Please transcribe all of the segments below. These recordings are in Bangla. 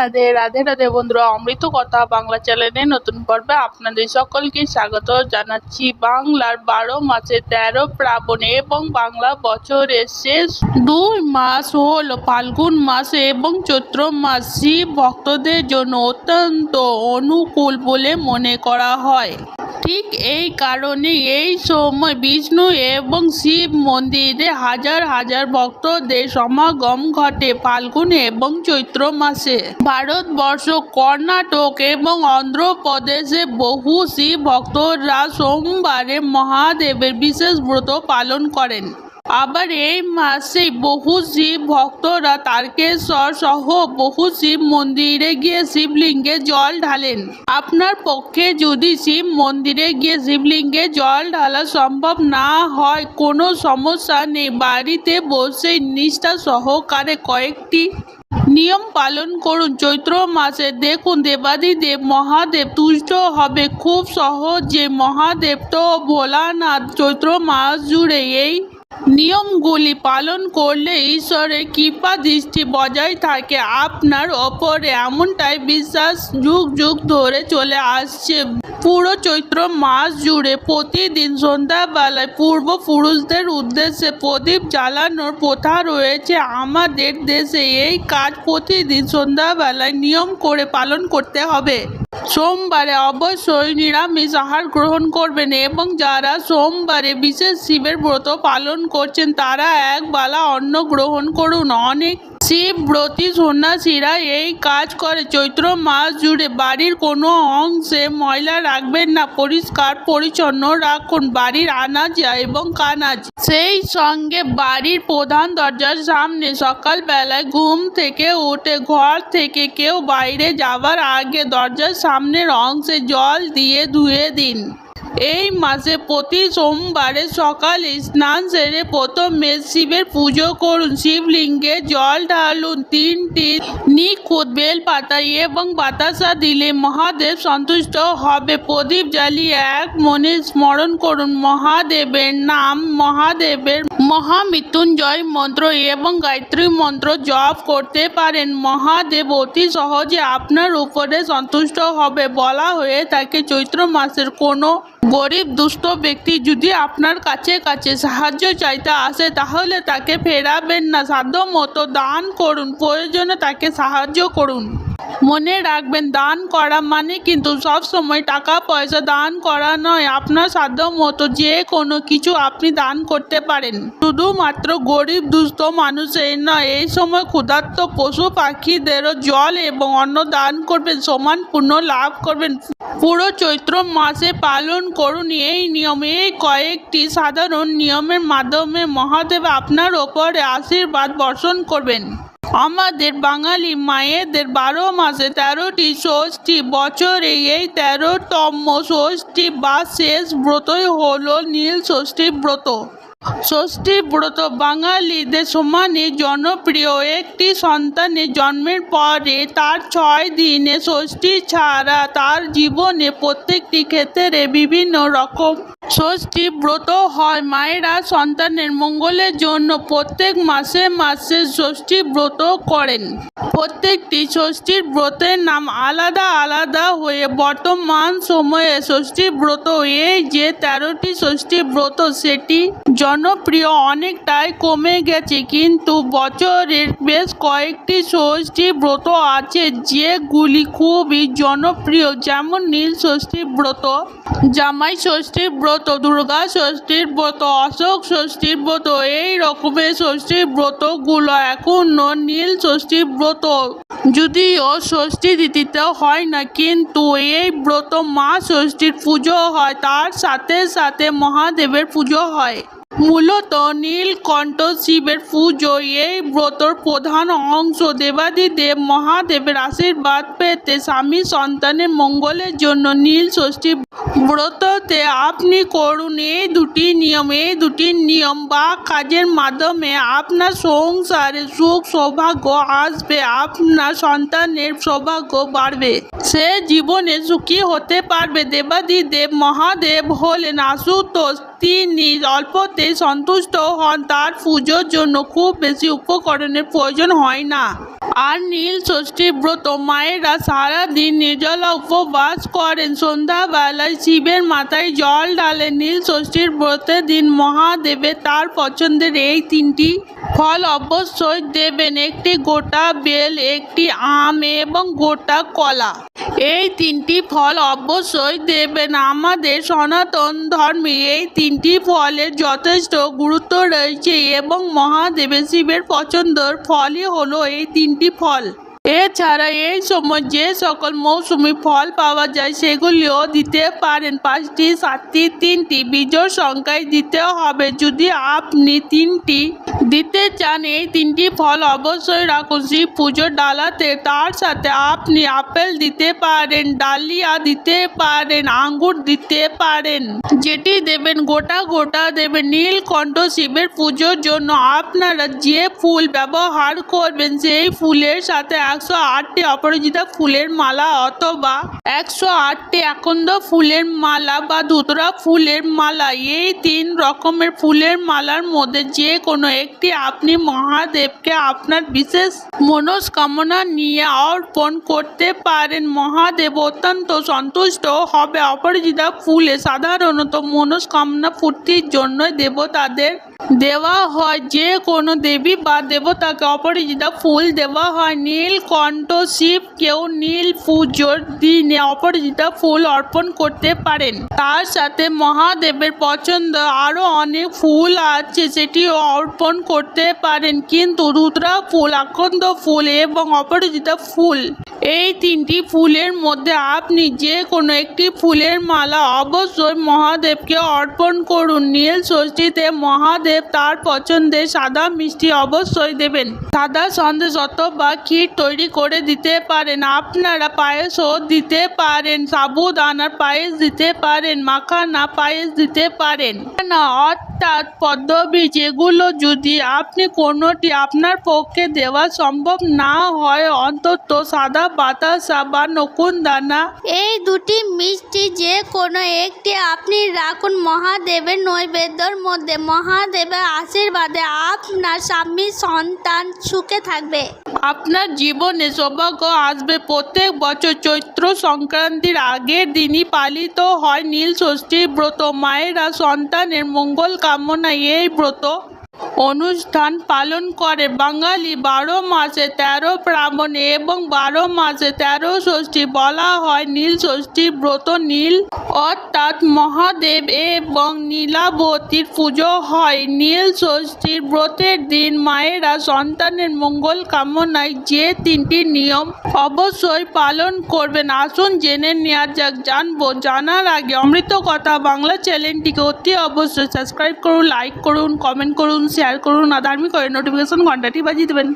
রাধে রাধে রাধে বন্ধুরা, অমৃত কথা বাংলা চ্যানেলে নতুন পর্বে আপনাদের সকলকে স্বাগত জানাচ্ছি। বাংলার বারো মাসে তেরো প্রাবণ এবং বাংলা বছরের শেষ দুই মাস হল ফাল্গুন মাস এবং চৈত্র মাস শিব ভক্তদের জন্য অত্যন্ত অনুকূল বলে মনে করা হয়। ঠিক এই কারণে এই সময় বিষ্ণু এবং শিব মন্দিরে হাজার হাজার ভক্তদের সমাগম ঘটে ফাল্গুন এবং চৈত্র মাসে। ভারতবর্ষ, কর্ণাটক এবং অন্ধ্রপ্রদেশে বহু শিব ভক্তরা সোমবারে মহাদেবের বিশেষ ব্রত পালন করেন। আবার এই মাসে বহু শিব ভক্তরা তারকেশ্বর সহ বহু শিব মন্দিরে গিয়ে শিবলিঙ্গে জল ঢালেন। আপনার পক্ষে যদি শিব মন্দিরে গিয়ে শিবলিঙ্গে জল ঢালা সম্ভব না হয়, কোনো সমস্যা নেই। বাড়িতে বসে নিষ্ঠা সহকারে কয়েকটি নিয়ম পালন করুন। চৈত্র মাসে দেখুন দেবাদিদেব, মহাদেব তুষ্ট হবে খুব সহজে। মহাদেব তো ভোলানাথ। চৈত্র মাস জুড়ে এই নিয়মগুলি পালন করলে ঈশ্বরের কৃপা দৃষ্টি বজায় থাকে। আপনার ওপরে এমনটাই বিশ্বাস যুগ যুগ ধরে চলে আসছে। পুরো চৈত্র মাস জুড়ে প্রতিদিন সন্ধ্যাবেলায় পূর্বপুরুষদের উদ্দেশ্যে প্রদীপ জ্বালানোর প্রথা রয়েছে। আমাদের দেশে এই কাজ প্রতিদিন সন্ধ্যাবেলায় নিয়ম করে পালন করতে হবে। সোমবারে অবশ্যই নিরামিষ আহার গ্রহণ করবেন এবং যারা সোমবারে বিশেষ শিবের ব্রত পালন করছেন, তারা এক বালা অন্ন গ্রহণ করুন। অনেক শিব, ব্রতী, সন্ন্যাসীরা এই কাজ করে। চৈত্র মাস জুড়ে বাড়ির কোনো অংশে ময়লা রাখবেন না, পরিষ্কার, পরিচ্ছন্ন রাখুন। বাড়ির আনাজ এবং কানাজ। সেই সঙ্গে বাড়ির প্রধান দরজার সামনে সকালবেলায় ঘুম থেকে উঠে ঘর থেকে কেউ বাইরে যাওয়ার আগে দরজার সামনের অংশে জল দিয়ে ধুয়ে দিন। এই মাসে প্রতি সোমবারে সকালে স্নান সেরে প্রথমে শিবের পুজো করুন। শিবলিঙ্গে জল ঢালুন, তিনটি নিখুঁত বেলপাতা এবং বাতাসা দিলে মহাদেব সন্তুষ্ট হবে। প্রদীপ জ্বালিয়ে এক মনে স্মরণ করুন, মহাদেবের নাম, মহাদেবের মহামৃত্যুঞ্জয় মন্ত্র এবং গায়ত্রী মন্ত্র জপ করতে পারেন। মহাদেব অতি সহজে আপনার উপরে সন্তুষ্ট হবে। বলা হয়ে থাকে, চৈত্র মাসের কোনো গরিব দুস্থ ব্যক্তি যদি আপনার কাছে কাছে সাহায্য চাইতে আসে, তাহলে তাকে ফেরাবেন না। সাধ্য মতো দান করুন, প্রয়োজনে তাকে সাহায্য করুন। মনে রাখবেন, দান করা মানে কিন্তু সব সময় টাকা, পয়সা দান করা নয়। আপনার সাধ্য মতো যে কোনো কিছু আপনি দান করতে পারেন। শুধুমাত্র গরিব, দুস্থ মানুষের নয়, এই সময় ক্ষুধার্ত পশু পাখিদেরও জল এবং অন্ন দান করবেন, সমান পুণ্য লাভ করবেন। পুরো চৈত্র মাসে পালন করুন। এই নিয়ম কয়েকটি সাধারণ নিয়মের মাধ্যমে মহাদেব আপনার ওপরে আশীর্বাদ বর্ষণ করবেন। আমাদের বাঙালি মায়েদের বারো মাসে তেরোটি ষষ্ঠী, বছরে এই তেরোতম ষষ্ঠী বা শেষ ব্রতই হল নীল ষষ্ঠী ব্রত। ষষ্ঠী ব্রত বাঙালিদের সমানে জনপ্রিয়। একটি সন্তানের জন্মের পরে তার ছয় দিনে ষষ্ঠী ছাড়া তার জীবনে প্রত্যেকটি ক্ষেত্রে বিভিন্ন রকম ষষ্ঠী ব্রত হয়। মায়েরা সন্তানের মঙ্গলের জন্য প্রত্যেক মাসে মাসে ষষ্ঠী ব্রত করেন। প্রত্যেকটি ষষ্ঠীর ব্রতের নাম আলাদা আলাদা হয়ে বর্তমান সময়ে ষষ্ঠী ব্রত এই যে তেরোটি ষষ্ঠী ব্রত, সেটি জনপ্রিয় অনেকটাই কমে গেছে। কিন্তু বছরের বেশ কয়েকটি ষষ্ঠী ব্রত আছে, যেগুলি খুবই জনপ্রিয়। যেমন নীল ষষ্ঠী ব্রত, জামাই ষষ্ঠীর ব্রত দুর্গা ষষ্ঠীর ব্রত, অশোক ষষ্ঠীর ব্রত, এই রকমের ষষ্ঠীর ব্রতগুলো এখনও নীল ষষ্ঠীর ব্রত। যদিও ষষ্ঠী দিতে হয় না, কিন্তু এই ব্রত মা ষষ্ঠীর পুজো হয়, তার সাথে সাথে মহাদেবের পুজো হয়। মূলত নীলকণ্ঠ শিবের পুজো এই ব্রতর প্রধান অংশ দেবাদিদেব মহাদেবের আশীর্বাদ পেতে স্বামী সন্তানের মঙ্গলের জন্য নীল ষষ্ঠী ব্রততে আপনি করুন এই দুটি নিয়ম। এই দুটি নিয়ম বা কাজের মাধ্যমে আপনার সংসারে সুখ সৌভাগ্য আসবে, আপনার সন্তানের সৌভাগ্য বাড়বে, সে জীবনে সুখী হতে পারবে। দেবাদিদেব মহাদেব হলেন আশুতোষ তিনি অল্পতে সন্তুষ্ট হন। তার পুজোর জন্য খুব বেশি উপকরণের প্রয়োজন হয় না। আর নীল ষষ্ঠী ব্রত মায়েরা সারাদিন নির্জলা উপবাস করেন। সন্ধ্যাবেলায় শিবের মাথায় জল ঢালেন নীল ষষ্ঠীর ব্রতের দিন মহাদেবের তার পছন্দের এই তিনটি ফল অবশ্যই দেবেন। একটি গোটা বেল, একটি আম এবং গোটা কলা। এই তিনটি ফল অবশ্যই দেবেন। আমাদের সনাতন ধর্মে এই তিনটি ফলের যথেষ্ট গুরুত্ব রয়েছে এবং মহাদেবের শিবের পছন্দর ফলই হলো এই তিনটি ফল। এছাড়া এই সময় যে সকল মৌসুমি ফল পাওয়া যায়, সেগুলিও দিতে পারেন। পাঁচটি, সাতটি, তিনটি, বিজোড় সংখ্যায় দিতে হবে। যদি আপনি তিনটি দিতে চান এই তিনটি ফল অবশ্যই রাখুন। শিব পুজোর ডালাতে তার সাথে আপনি আপেল দিতে পারেন, ডালিয়া দিতে পারেন, আঙ্গুর দিতে পারেন। যেটি দেবেন, গোটা গোটা দেবেন। নীলকণ্ঠ শিবের পুজোর জন্য আপনারা যে ফুল ব্যবহার করবেন, সেই ফুলের সাথে একশো আটটি অপরাজিতা ফুলের মালা অথবা একশো আটটি আকন্দ ফুলের মালা বা ধুতরা ফুলের মালা। এই তিন রকমের ফুলের মালার মধ্যে যে কোনো একটি আপনি মহাদেবকে আপনার বিশেষ মনস্কামনা নিয়ে অর্পণ করতে পারেন। মহাদেব অত্যন্ত সন্তুষ্ট হবে। অপরাজিতা ফুলে সাধারণত মনস্কামনা পূর্তির জন্য দেবতাদের দেওয়া হয়। যে কোনো দেবী বা দেবতাকে অপরাজিতা ফুল দেওয়া হয়। নীলকণ্ঠ শিবকেও নীল পুজোর দিনে অপরাজিতা ফুল অর্পণ করতে পারেন। তার সাথে মহাদেবের পছন্দ আরও অনেক ফুল আছে সেটিও অর্পণ করতে পারেন। কিন্তু রুদ্রা ফুল, আকন্দ ফুল এবং অপরাজিতা ফুল, এই তিনটি ফুলের মধ্যে আপনি যে কোনো একটি ফুলের মালা অবশ্যই মহাদেবকে অর্পণ করুন। নীল ষষ্ঠীতে মহাদেব তার পছন্দের সাদা মিষ্টি অবশ্যই দেবেন। সাদা সন্দেশ অথবা ক্ষীর তৈরি করে দিতে পারেন। আপনারা পায়েসও দিতে পারেন। সাবুদানার পায়েস দিতে পারেন। মাখানা পায়েস দিতে পারেন। না অর্থাৎ পদ্ধতি যেগুলো যদি আপনি কোনোটি আপনার পক্ষে দেওয়া সম্ভব না হয় অন্তত সাদা বাতাসা বা নকুনদানা। এই দুটি মিষ্টি যে কোনো একটি আপনি রাখুন। মহাদেবের নৈবেদ্যর মধ্যে মহাদেবের আশীর্বাদে আপনার স্বামী সন্তান সুখে থাকবে। আপনার জীবনে সৌভাগ্য আসবে। প্রত্যেক বছর চৈত্র সংক্রান্তির আগের দিনই পালিত হয় নীল ষষ্ঠীর ব্রত। মায়েরা সন্তানের মঙ্গল কামনায় এই ব্রত। অনুষ্ঠান পালন করে। বাঙালি বারো মাসে তেরো প্রাবণ এবং বারো মাসে তেরো ষষ্ঠী বলা হয় নীল ষষ্ঠী ব্রত নীল। অর্থাৎ মহাদেব এবং নীলাবতীর পুজো হয়। নীল ষষ্ঠীর ব্রতের দিন মায়েরা সন্তানের মঙ্গল কামনায় যে তিনটি নিয়ম অবশ্যই পালন করবেন। আসুন জেনে নেওয়া যাক, জানব, জানার আগে অমৃত কথা বাংলা চ্যানেলটিকে অতি অবশ্যই সাবস্ক্রাইব করুন, লাইক করুন, কমেন্ট করুন শেয়ার করুন ধার্মিক করে নোটিফিকেশন ঘন্টাটি বাজিয়ে দেবেন।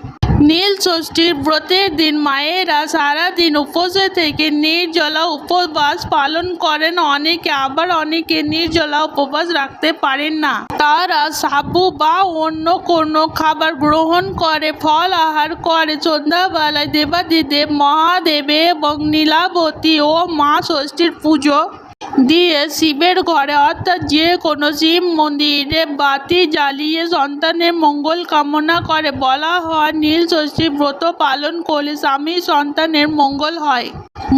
নীল ষষ্ঠীর ব্রতের দিন মায়েরা সারাদিন উপসে থেকে নির্জলা উপবাস পালন করেন। অনেকে আবার অনেকে নির্জলা উপবাস রাখতে পারেন না। তারা সাবু বা অন্য কোনো খাবার গ্রহণ করে, ফল আহার করে। সন্ধ্যাবেলায় দেবাদিদেব, মহাদেবে এবং নীলাবতী ও মা ষষ্ঠীর পুজো দিয়ে শিবের ঘরে, অর্থাৎ যে কোনো শিব মন্দিরে বাতি জ্বালিয়ে সন্তানের মঙ্গল কামনা করে। বলা হয়, নীল ষষ্ঠী ব্রত পালন করলে স্বামী সন্তানের মঙ্গল হয়।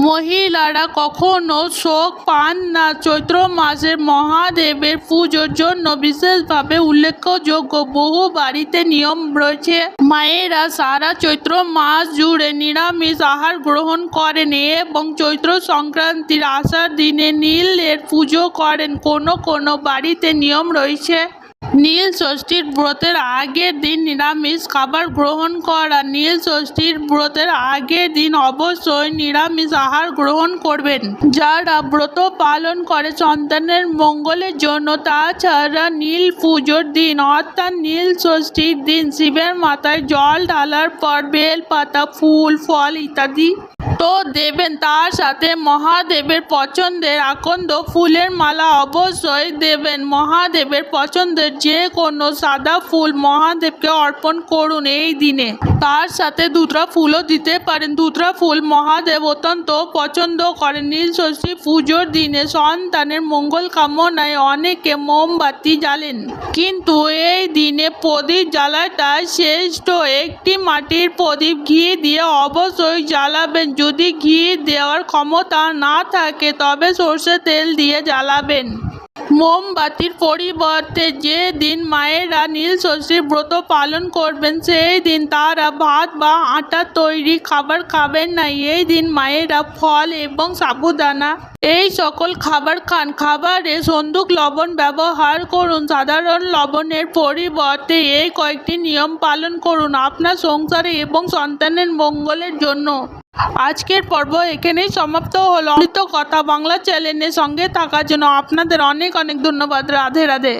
মহিলারা কখনো শোক পান না। চৈত্র মাসের মহাদেবের পুজোর জন্য বিশেষভাবে উল্লেখযোগ্য বহু বাড়িতে নিয়ম রয়েছে। মায়েরা সারা চৈত্র মাস জুড়ে নিরামিষ আহার গ্রহণ করেন এবং চৈত্র সংক্রান্তির আসার দিনে নীলের পুজো করেন। কোনো কোনো বাড়িতে নিয়ম রয়েছে। নীল ষষ্ঠীর ব্রতের আগের দিন নিরামিষ খাবার গ্রহণ করা। নীল ষষ্ঠীর ব্রতের আগের দিন অবশ্যই নিরামিষ আহার গ্রহণ করবেন। যারা ব্রত পালন করে, সন্তানের মঙ্গলের জন্য, তাছাড়া নীল পুজোর দিন, অর্থাৎ নীল ষষ্ঠীর দিন শিবের মাথায় জল ঢালার পর বেল, পাতা, ফুল, ফল ইত্যাদি তো দেবেন। তার সাথে মহাদেবের পছন্দের আকন্দ ফুলের মালা অবশ্যই দেবেন। মহাদেবের পছন্দের যে কোনো সাদা ফুল মহাদেবকে অর্পণ করুন এই দিনে। তার সাথে দুত্রা ফুলও দিতে পারেন। দুত্রা ফুল মহাদেব অত্যন্ত পছন্দ করেন। নীল ষষ্ঠী পুজোর দিনে সন্তানের মঙ্গল কামনায় অনেকে মোমবাতি জ্বালেন। কিন্তু এই দিনে প্রদীপ জ্বালাটা শ্রেষ্ঠ। একটি মাটির প্রদীপ ঘি দিয়ে অবশ্যই জ্বালাবেন। যদি ঘি দেওয়ার ক্ষমতা না থাকে, তবে সর্ষে তেল দিয়ে জ্বালাবেন। মোমবাতির পরিবর্তে যে দিন মায়েরা নীল ষষ্ঠীর ব্রত পালন করবেন সেই দিন তারা ভাত বা আটা তৈরি খাবার খাবেন না। এই দিন মায়েরা ফল এবং সাবুদানা, এই সকল খাবার খান। খাবারে সন্দুক লবণ ব্যবহার করুন। সাধারণ লবণের পরিবর্তে এই কয়েকটি নিয়ম পালন করুন। আপনার সংসারে এবং সন্তানের মঙ্গলের জন্য। আজকের পর্ব এখানেই সমাপ্ত হলো। অমৃত কথা বাংলা চ্যানেলের সঙ্গে থাকার জন্য আপনাদের অনেক অনেক ধন্যবাদ। রাধে রাধে।